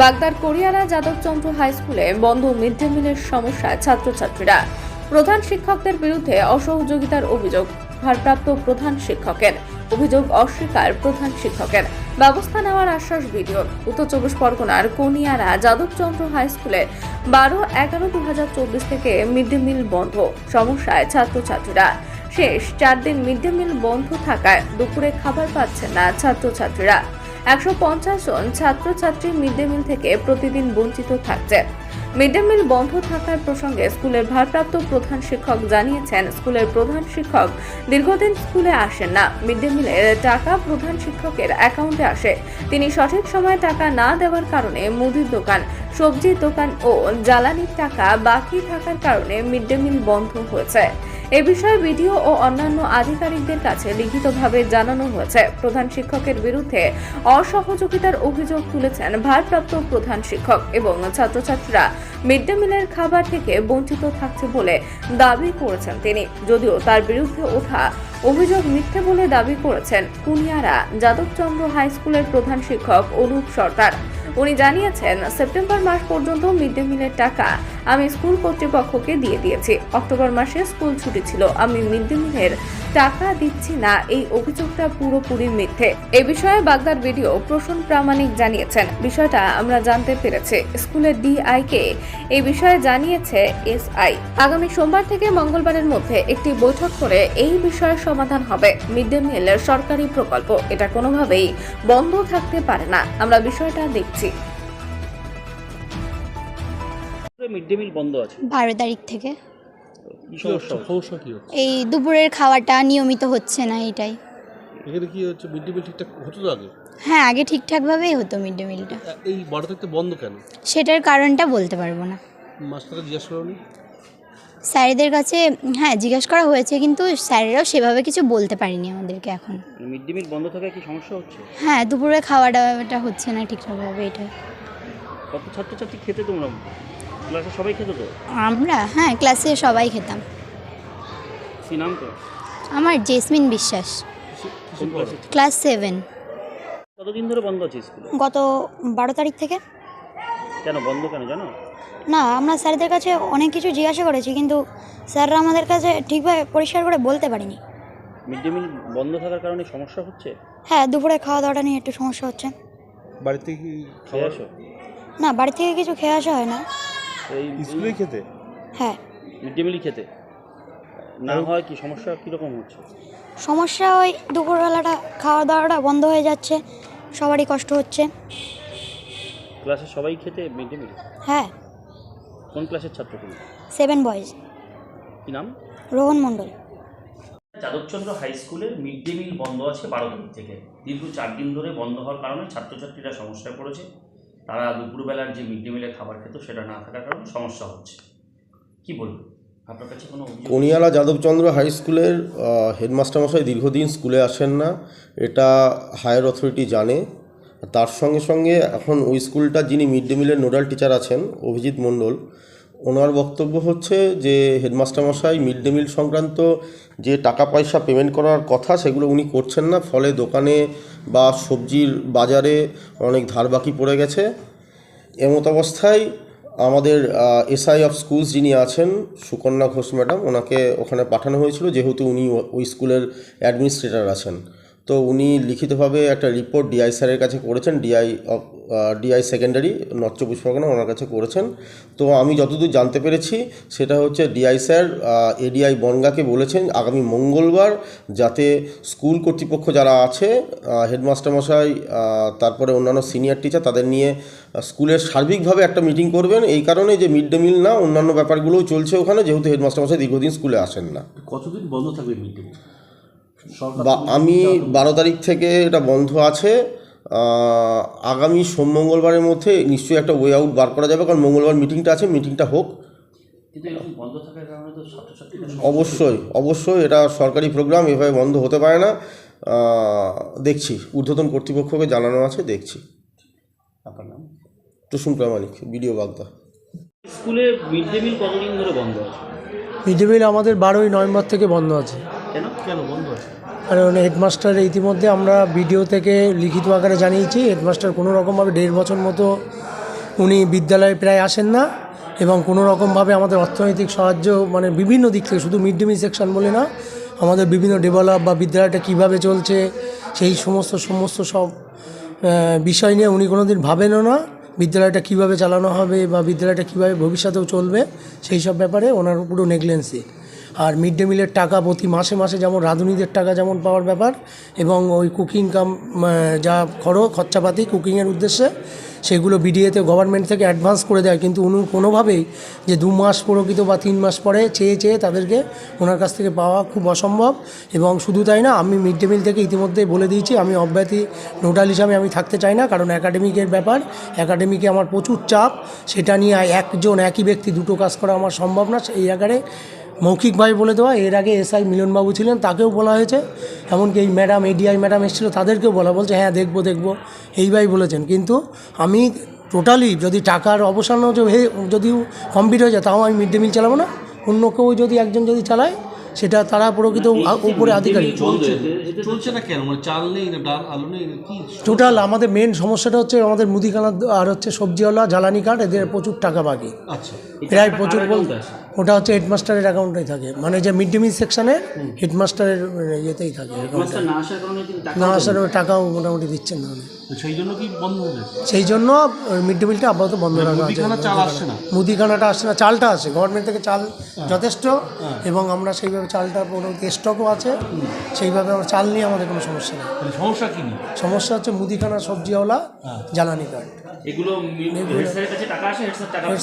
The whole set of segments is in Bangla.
বাগদার কোরিয়ারা যাদবচন্দ্র হাই স্কুলে বন্ধ মিড ডে মিলের সমস্যায় ছাত্রছাত্রীরা। প্রধান শিক্ষকদের বিরুদ্ধে অসহযোগিতার অভিযোগ, ভারপ্রাপ্ত প্রধান শিক্ষকের। অভিযোগ অস্বীকার প্রধান শিক্ষকের। ব্যবস্থা নেওয়ার আশ্বাস ভিডিও উত্তর চব্বিশ পরগনার কোনিয়ারা যাদবচন্দ্র হাই স্কুলে বারো এগারো দু থেকে মিড ডে মিল বন্ধ সমস্যায় ছাত্রছাত্রীরা। শেষ চার দিন মিড ডে মিল বন্ধ থাকায় দুপুরে খাবার পাচ্ছেন না ছাত্রছাত্রীরা। একশো পঞ্চাশ জন ছাত্রছাত্রী মিড ডে মিল থেকে প্রতিদিন বঞ্চিত থাকছে। মিড ডে মিল বন্ধ থাকার প্রসঙ্গে স্কুলের ভারপ্রাপ্ত প্রধান শিক্ষক জানিয়েছেন, স্কুলের প্রধান শিক্ষক দীর্ঘদিন স্কুলে আসেন না। মিড ডে মিলের টাকা প্রধান শিক্ষকের অ্যাকাউন্টে আসে। তিনি সঠিক সময়ে টাকা না দেওয়ার কারণে মুদির দোকান, সবজির দোকান ও জ্বালানির টাকা বাকি থাকার কারণে মিড ডে মিল বন্ধ হয়েছে। এ বিষয়ে বিডিও ও অন্যান্য আধিকারিকদের কাছে লিখিতভাবে জানানো হয়েছে। প্রধান শিক্ষকের বিরুদ্ধে অসহযোগিতার অভিযোগ তুলেছেন ভারপ্রাপ্ত প্রধান শিক্ষক এবং ছাত্রছাত্রীরা। মিড ডে মিলের খাবার থেকে বঞ্চিত থাকছে বলে দাবি করেছেন তিনি। যদিও তার বিরুদ্ধে ওঠা অভিযোগ মিথ্যে বলে দাবি করেছেন কুনিয়ারা যাদবচন্দ্র হাই স্কুলের প্রধান শিক্ষক অনুপ সরকার। উনি জানিয়েছেন, সেপ্টেম্বর মাস পর্যন্ত মিড ডে মিলের টাকা আমি স্কুল কর্তৃপক্ষকে দিয়ে দিয়েছি। অক্টোবর মাসে স্কুল ছুটি ছিল। আমি মিড ডে মিলের টাকা দিচ্ছি না। এই অভিযোগটা পুরোপুরি মিথ্যে। এ বিষয়ে বাগদার ভিডিও প্রসূন প্রামাণিক জানিয়েছেন। বিষয়টা আমরা জানতে পেরেছি। স্কুলের ডিআই কে এই বিষয়ে জানিয়েছে এসআই আগামী সোমবার থেকে মঙ্গলবারের মধ্যে একটি বৈঠক করে এই বিষয়ের সমাধান হবে। মিড ডে মিলের সরকারি প্রকল্প। এটা কোনোভাবেই বন্ধ থাকতে পারে না। আমরা বিষয়টা দেখছি। মিড ডে মিল বন্ধ আছে। বারো তারিখ থেকে। সমস্যা কি হচ্ছে? এই দুপুরের খাওয়াটা নিয়মিত হচ্ছে না এটাই। এখানে কি হচ্ছে মিড ডে মিল ঠিকঠাক হতো তো আগে? হ্যাঁ আগে ঠিকঠাকভাবেই হতো মিড ডে মিলটা। এই বারো তারিখ বন্ধ কেন? সেটার কারণটা বলতে পারব না। মাস্টারকে জিজ্ঞাসা করনি? স্যারেদের কাছে হ্যাঁ জিজ্ঞাসা করা হয়েছে কিন্তু স্যারেরাও সেভাবে কিছু বলতে পারেনি আমাদেরকে এখন। মিড ডে মিল বন্ধ থাকায় কি সমস্যা হচ্ছে? হ্যাঁ দুপুরে হচ্ছে না ঠিকঠাকভাবে এটা কত ছাত্রছাত্রী খেতে তোমরা? ক্লাসে সবাই খেতে তো? আমরা হ্যাঁ ক্লাসে সবাই খেতাম। কি নাম তো আমার জেসমিন বিশ্বাস। ক্লাস? সেভেন। কতদিন ধরে বন্ধ আছে স্কুলে? গত বারো তারিখ থেকে। কেন বন্ধ কেন জানো? না আমরা স্যারদের কাছে অনেক কিছু জিজ্ঞাসা করেছি কিন্তু স্যাররা আমাদের কাছে ঠিকভাবে পরিষ্কার করে বলতে পারেনি। মিড ডে মিল বন্ধ থাকার কারণে সমস্যা হচ্ছে? হ্যাঁ দুপুরে খাওয়া দাওয়াটা নিয়ে একটু সমস্যা হচ্ছে। বাড়িতে কি খেয়ে আসো? না বাড়ি থেকে কিছু খেয়ে আসা হয় না। এই স্কুলেই খেতে? হ্যাঁ। মিড ডে মিলই খেতে? না হয়। কি সমস্যা কীরকম হচ্ছে? সমস্যা ওই দুপুরবেলাটা খাওয়া দাওয়াটা বন্ধ হয়ে যাচ্ছে সবারই কষ্ট হচ্ছে। ক্লাসে সবাই খেতে মিড ডে মিল হ্যাঁ। কোন ক্লাসের ছাত্র তুমি? Seven boys. কি নাম? রোহন মণ্ডল। যাদবচন্দ্র হাই স্কুলের মিড ডে মিল বন্ধ আছে বারো তারিখ থেকে। দীর্ঘ চার দিন ধরে বন্ধ হওয়ার কারণে ছাত্রছাত্রীরা সমস্যায় পড়েছে। তারা দুপুরবেলার যে মিড ডে মিলের খাবার খেত, সেটা না থাকার কারণে সমস্যা হচ্ছে। কি বলব আপনার কাছে কোনো কনিয়ালা যাদবচন্দ্র হাই স্কুলের হেডমাস্টারমশাই দীর্ঘদিন স্কুলে আসেন না। এটা হায়ার অথরিটি জানে। তার সঙ্গে সঙ্গে এখন ওই স্কুলটা যিনি মিড ডে মিলের নোডাল টিচার আছেন, অভিজিৎ মণ্ডল ওনার বক্তব্য হচ্ছে যে হেডমাস্টারমশাই মিড ডে মিল সংক্রান্ত যে টাকা পয়সা পেমেন্ট করার কথা, সেগুলো উনি করছেন না। ফলে দোকানে বা সবজির বাজারে অনেক ধার বাকি পড়ে গেছে। এমত অবস্থায় আমাদের এসআই অফ স্কুলস যিনি আছেন, সুকন্যা ঘোষ ম্যাডাম, ওনাকে ওখানে পাঠানো হয়েছিল, যেহেতু উনি ওই স্কুলের অ্যাডমিনিস্ট্রেটর আছেন। তো উনি লিখিতভাবে একটা রিপোর্ট ডিআই স্যারের কাছে করেছেন, DI of DI secondary north চব্বিশ পরগনা ওনার কাছে করেছেন। তো আমি যতদূর জানতে পেরেছি সেটা হচ্ছে ডিআই স্যার এডিআই বনগাকে বলেছেন আগামী মঙ্গলবার যাতে স্কুল কর্তৃপক্ষ যারা আছে হেডমাস্টার মশাই তারপরে অন্যান্য সিনিয়র টিচার তাদের নিয়ে স্কুলের সার্বিকভাবে একটা মিটিং করবেন। এই কারণে যে মিড ডে মিল না অন্যান্য ব্যাপারগুলোও চলছে ওখানে যেহেতু হেডমাস্টার মশাই দীর্ঘদিন স্কুলে আসেন না। কতদিন বন্ধ থাকবে মিড ডে মিল বা আমি বারো তারিখ থেকে এটা বন্ধ আছে। আগামী সোম মঙ্গলবারের মধ্যে নিশ্চয়ই একটা ওয়ে আউট বার করা যাবে কারণ মঙ্গলবার মিটিংটা আছে মিটিংটা হোক। অবশ্যই অবশ্যই এটা সরকারি প্রোগ্রাম এভাবে বন্ধ হতে পারে না। দেখছি ঊর্ধ্বতন কর্তৃপক্ষকে জানানো আছে দেখছি। আপনার নাম? টুসুম প্রামাণিক বিডিও বাগদা। স্কুলে মিড ডে মিল কতদিন ধরে বন্ধ আছে? মিড ডে মিল আমাদের বারোই নভেম্বর থেকে বন্ধ আছে। কেন? কেন বন্ধ আছে? কারণ হেডমাস্টার ইতিমধ্যে আমরা ভিডিও থেকে লিখিত আকারে জানিয়েছি। হেডমাস্টার কোনো রকমভাবে দেড় বছর মতো উনি বিদ্যালয়ে প্রায় আসেন না এবং কোনো রকমভাবে আমাদের অর্থনৈতিক সাহায্য মানে বিভিন্ন দিক থেকে, শুধু মিড ডে মিল সেকশন বলে না, আমাদের বিভিন্ন ডেভেলপ বা বিদ্যালয়টা কীভাবে চলছে, সেই সমস্ত সমস্ত সব বিষয় নিয়ে উনি কোনো দিন ভাবেনও না, বিদ্যালয়টা কীভাবে চালানো হবে বা বিদ্যালয়টা কীভাবে ভবিষ্যতেও চলবে, সেই সব ব্যাপারে ওনার পুরো নেগলেন্সি। আর মিড ডে মিলের টাকা প্রতি মাসে মাসে যেমন রাঁধুনিদের টাকা যেমন পাওয়ার ব্যাপার এবং ওই কুকিং কাম যা খরচ খরচাপাতি কুকিংয়ের উদ্দেশ্যে সেগুলো বিডিএতে গভর্নমেন্ট থেকে অ্যাডভান্স করে দেয়। কিন্তু উনি কোনোভাবেই যে দু মাস প্রকৃত বা তিন মাস পরে চেয়ে চেয়ে তাদেরকে ওনার কাছ থেকে পাওয়া খুব অসম্ভব এবং শুধু তাই না, আমি মিড ডে মিল থেকে ইতিমধ্যেই বলে দিয়েছি, আমি অব্যাহতি নোডাল হিসাবে আমি থাকতে চাই না, কারণ একাডেমিকের ব্যাপার একাডেমিকে আমার প্রচুর চাপ, সেটা নিয়ে একজন, একই ব্যক্তি দুটো কাজ করা আমার সম্ভব না, সেই আকারে মৌখিকভাবে বলে দেওয়া, এর আগে এসআই মিলনবাবু ছিলেন, তাকেও বলা হয়েছে। এমনকি এই ম্যাডাম এডিআই ম্যাডাম এসেছিল, তাদেরকেও বলা, বলছে হ্যাঁ দেখব দেখব। এইভাবেই বলেছেন। কিন্তু আমি টোটালি যদি টাকার অবসানও যদি কমপ্লিট হয়ে যায়, তাও আমি মিড ডে মিল চালাবো না। অন্য কেউ যদি একজন যদি চালায় সেটা তারা প্রকৃত উপরে আধিকারিক। চলছে। চলছে। না কেন? মানে চাল নেই ডাল আলু নেই টোটাল আমাদের মেন সমস্যাটা হচ্ছে আমাদের মুদিখানা আর হচ্ছে সবজিওয়ালা জ্বালানি কাঠ এদের প্রচুর টাকা বাকি। আচ্ছা। প্রায় প্রচুর ওটা হচ্ছে হেডমাস্টারের অ্যাকাউন্টেই থাকে। মানে যে মিড ডে মিল সেকশনে হেডমাস্টারের ইয়েতেই থাকে না আসার টাকাও মোটামুটি দিচ্ছেন না সেই জন্য কি বন্ধ হয়ে গেছে? সেই জন্য মিড ডে মিলটা আপাতত বন্ধ রাখা আছে। চাল আসছে না? মুদিখানাটা আসছে না চালটা আসে। গভর্নমেন্ট থেকে চাল যথেষ্ট এবং আমরা সেইভাবে চালটা মোটামুটি স্টকও আছে। সেইভাবে আমরা চাল নিয়ে আমাদের কোনো সমস্যা নেই। সমস্যা কি সমস্যা হচ্ছে মুদিখানা সবজিওয়ালা জ্বালানি কাঠ এগুলো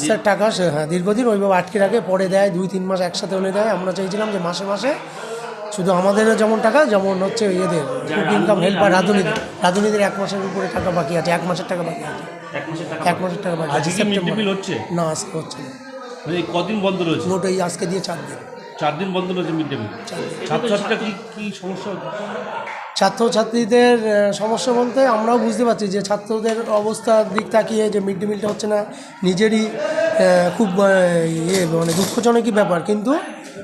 হেড টাকা আসে হ্যাঁ দীর্ঘদিন ওইভাবে আটকে রাখে পরে দেয় দুই তিন মাস একসাথে হলে দেয়। আমরা চাইছিলাম যে মাসে মাসে শুধু আমাদেরও যেমন টাকা যেমন হচ্ছে ইয়েদের ইনকাম হেল্পার রাঁধুনিদের রাঁধুনিদের এক মাসের উপরে টাকা বাকি আছে এক মাসের টাকা বাকি আছে। এক মাসের টাকা বাকি আছে। সেপ্টেম্বর হচ্ছে? না আজকে হচ্ছে না। মানে কদিন বন্ধ রয়েছে? মোট এই আজকে দিয়ে চার দিন। চার দিন বন্ধ রয়েছে মিড ডে মিল ছাত্রছাত্রীরা কি কি সমস্যা? ছাত্রছাত্রীদের সমস্যা বলতে আমরাও বুঝতে পারছি যে ছাত্রদের অবস্থার দিক তাকিয়ে যে মিড ডে মিলটা হচ্ছে না নিজেরই খুব ইয়ে মানে দুঃখজনকই ব্যাপার। কিন্তু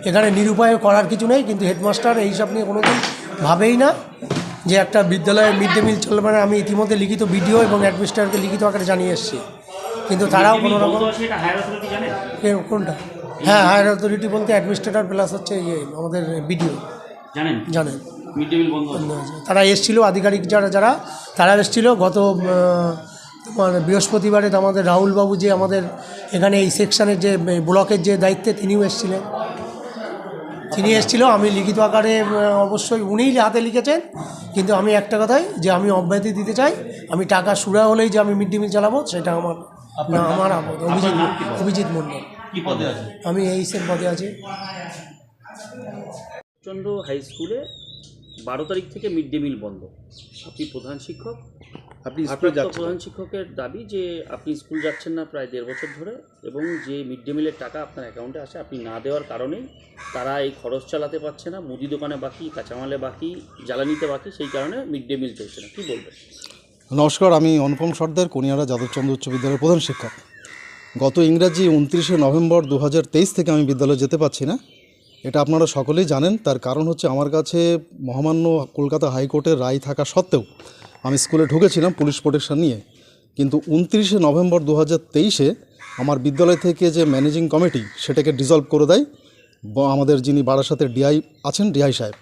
এখানে নিরুপায় করার কিছু নেই। কিন্তু হেডমাস্টার এইসব নিয়ে কোনো দিন ভাবেই না যে একটা বিদ্যালয়ে মিড ডে মিল চলবে না। আমি ইতিমধ্যে লিখিত ভিডিও এবং অ্যাডমিনিস্ট্রেটরকে লিখিত আকারে জানিয়ে এসেছি। কিন্তু তারাও কোনো রকম কোনটা? হ্যাঁ হায়ার অথরিটি বলতে অ্যাডমিনিস্ট্রেটর প্লাস হচ্ছে ইয়ে আমাদের বিডিও। জানেন? তারা এসেছিল আধিকারিক যারা যারা তারা এসেছিল। গত তোমার বৃহস্পতিবারে তো আমাদের রাহুলবাবু যে আমাদের এখানে এই সেকশনের যে ব্লকের যে দায়িত্বে তিনিও এসেছিলেন। তিনি এসেছিল আমি লিখিত আকারে অবশ্যই উনিই হাতে লিখেছেন কিন্তু আমি একটা কথাই যে আমি অব্যাহতি দিতে চাই আমি টাকা সুরা হলেই যে আমি মিড ডে মিল চালাবো সেটা আমার না আমার আপদ অভিজিৎ অভিজিৎ মণ্ডল কি পদে আছে? আমি এই সের পদে আছি। চন্দ্র হাই স্কুলে বারো তারিখ থেকে মিড ডে মিল বন্ধ। আপনি প্রধান শিক্ষক আপনি ভারপ্রাপ্ত প্রধান শিক্ষকের দাবি যে আপনি স্কুল যাচ্ছেন না প্রায় দেড় বছর ধরে এবং যে মিড ডে মিলের টাকা আপনার অ্যাকাউন্টে আসে আপনি না দেওয়ার কারণেই তারা এই খরচ চালাতে পারছে না মুদি দোকানে বাকি কাঁচামালে বাকি জ্বালানিতে বাকি সেই কারণে মিড ডে মিল চলছে না। কী বলবেন? নমস্কার আমি অনুপম সর্দার কনিয়ারা যাদবচন্দ্র উচ্চ বিদ্যালয়ের প্রধান শিক্ষক। গত ইংরাজি উনত্রিশে নভেম্বর দু হাজার তেইশ থেকে আমি বিদ্যালয়ে যেতে পারছি না। এটা আপনারা সকলেই জানেন তার কারণ হচ্ছে আমার কাছে মহামান্য কলকাতা হাইকোর্টের রায় থাকা সত্ত্বেও আমি স্কুলে ঢুকেছিলাম পুলিশ প্রোটেকশন নিয়ে, কিন্তু উনত্রিশে নভেম্বর দু তেইশে আমার বিদ্যালয় থেকে যে ম্যানেজিং কমিটি সেটাকে ডিজলভ করে দেয় আমাদের যিনি বারাসাতের ডিআই আছেন ডিআই সাহেব।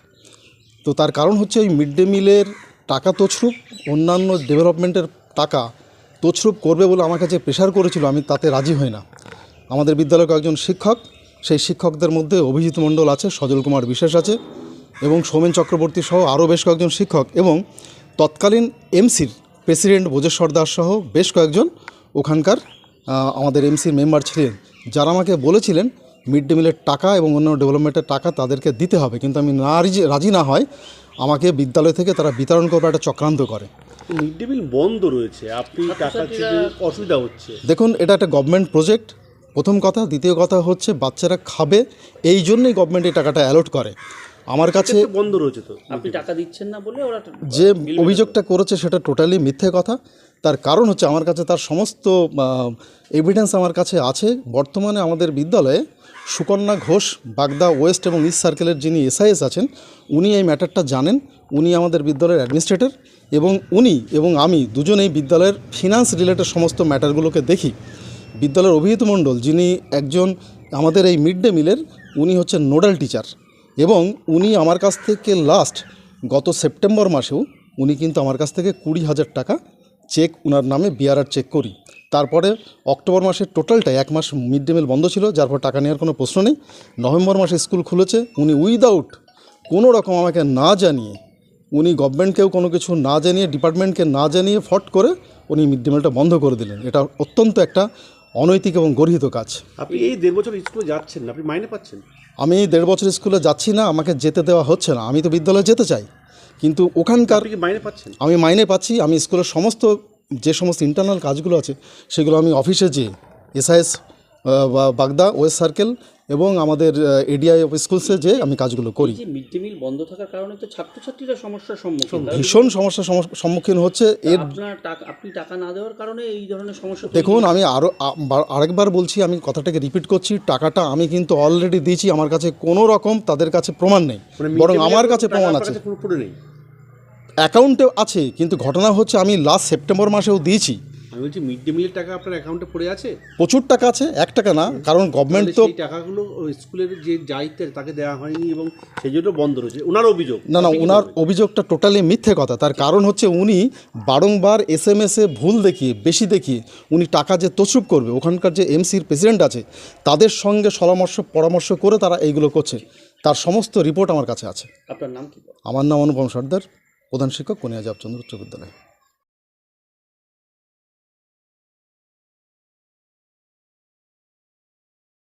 তো তার কারণ হচ্ছে ওই মিড ডে মিলের টাকা তছরূপ, অন্যান্য ডেভেলপমেন্টের টাকা তছরূপ করবে বলে আমার কাছে প্রেশার করেছিল, আমি তাতে রাজি হই না। আমাদের বিদ্যালয়ে কয়েকজন শিক্ষক, সেই শিক্ষকদের মধ্যে অভিজিৎ মণ্ডল আছে, সজল কুমার বিশেষ আছে, এবং সৌমেন চক্রবর্তী সহ আরও বেশ কয়েকজন শিক্ষক, এবং তৎকালীন এমসির প্রেসিডেন্ট বোজেশ্বর দাস সহ বেশ কয়েকজন ওখানকার আমাদের এমসির মেম্বার ছিলেন। যারা আমাকে বলেছিলেন মিড ডে মিলের টাকা এবং অন্য ডেভেলপমেন্টের টাকা তাদেরকে দিতে হবে কিন্তু আমি না রাজি- রাজি না হয় আমাকে বিদ্যালয় থেকে তারা বিতরণ করবে একটা চক্রান্ত করে। মিড ডে মিল বন্ধ রয়েছে আপনি টাকা অসুবিধা হচ্ছে। দেখুন এটা একটা গভর্নমেন্ট প্রজেক্ট প্রথম কথা। দ্বিতীয় কথা হচ্ছে বাচ্চারা খাবে এই জন্যই গভর্নমেন্ট এই টাকাটা অ্যালট করে। আমার কাছে বন্ধ রয়েছে তো। আপনি টাকা দিচ্ছেন না বলে ওরা যে অভিযোগটা করেছে সেটা টোটালি মিথ্যে কথা। তার কারণ হচ্ছে আমার কাছে তার সমস্ত এভিডেন্স আমার কাছে আছে। বর্তমানে আমাদের বিদ্যালয়ে সুকন্যা ঘোষ বাগদা ওয়েস্ট এবং ইস্ট সার্কেলের যিনি এসআইএস আছেন উনি এই ম্যাটারটা জানেন। উনি আমাদের বিদ্যালয়ের অ্যাডমিনিস্ট্রেটর এবং উনি এবং আমি দুজনেই বিদ্যালয়ের ফিনান্স রিলেটেড সমস্ত ম্যাটারগুলোকে দেখি। বিদ্যালয়ের অভিহিত মণ্ডল যিনি একজন আমাদের এই মিড ডে মিলের উনি হচ্ছেন নোডাল টিচার। এবং উনি আমার কাছ থেকে লাস্ট গত সেপ্টেম্বর মাসেও উনি কিন্তু আমার কাছ থেকে কুড়ি হাজার টাকা চেক ওনার নামে বিআরআর চেক করি। তারপরে অক্টোবর মাসের টোটালটা এক মাস মিড ডে মিল বন্ধ ছিল, যার পর টাকা নেওয়ার কোনো প্রশ্ন নেই। নভেম্বর মাসে স্কুল খুলেছে, উনি উইদাউট কোনো রকম আমাকে না জানিয়ে, উনি গভর্নমেন্টকেও কোনো কিছু না জানিয়ে ডিপার্টমেন্টকে না জানিয়ে ফট করে উনি মিড ডে মিলটা বন্ধ করে দিলেন। এটা অত্যন্ত একটা অনৈতিক এবং গর্হিত কাজ। আপনি এই দেড় বছর স্কুলে যাচ্ছেন আপনি মাইনে পাচ্ছেন? আমি দেড় বছর স্কুলে যাচ্ছি না আমাকে যেতে দেওয়া হচ্ছে না। আমি তো বিদ্যালয়ে যেতে চাই। কিন্তু ওখানকার মাইনে পাচ্ছেন? আমি মাইনে পাচ্ছি আমি স্কুলের সমস্ত যে সমস্ত ইন্টারনাল কাজগুলো আছে সেগুলো আমি অফিসে যেয়ে এসআইএস বাগদা ওয়েস্ট সার্কেল এবং আমাদের এডিআই অফ স্কুলসে যেয়ে আমি কাজগুলো করি। মিড ডে মিল বন্ধ থাকার কারণে তো ছাত্রছাত্রীরা সমস্যার সম্মুখীন ভীষণ সমস্যার সম্মুখীন হচ্ছে। এর টাকা আপনি টাকা না দেওয়ার কারণে এই ধরনের সমস্যা দেখুন আমি আরও আরেকবার বলছি আমি কথাটাকে রিপিট করছি টাকাটা আমি কিন্তু অলরেডি দিয়েছি আমার কাছে কোনো রকম তাদের কাছে প্রমাণ নেই মানে বরং আমার কাছে প্রমাণ আছে। কাছে পুরোপুরি নেই? অ্যাকাউন্টে আছে কিন্তু ঘটনা হচ্ছে আমি লাস্ট সেপ্টেম্বর মাসেও দিয়েছি। আমি বলছি মিড ডে মিলের টাকা আপনার অ্যাকাউন্টে পড়ে আছে? প্রচুর টাকা আছে এক টাকা না কারণ গভর্নমেন্ট তো সেই টাকাগুলো স্কুলের যে দায়িত্বে তাকে দেওয়া হয়নি এবং সেই জন্য বন্ধ রয়েছে। ওনার অভিযোগ। না না ওনার অভিযোগটা টোটালি মিথ্যে কথা। তার কারণ হচ্ছে উনি বারংবার এস এম এসে ভুল দেখিয়ে বেশি দেখিয়ে উনি টাকা যে তছরুপ করবে ওখানকার যে এমসির প্রেসিডেন্ট আছে তাদের সঙ্গে পরামর্শ পরামর্শ করে তারা এইগুলো করছে। তার সমস্ত রিপোর্ট আমার কাছে আছে। আপনার নাম কি? আমার নাম অনুপম সর্দার প্রধান শিক্ষক কনিয়া জাবচন্দ্র উচ্চ বিদ্যালয়।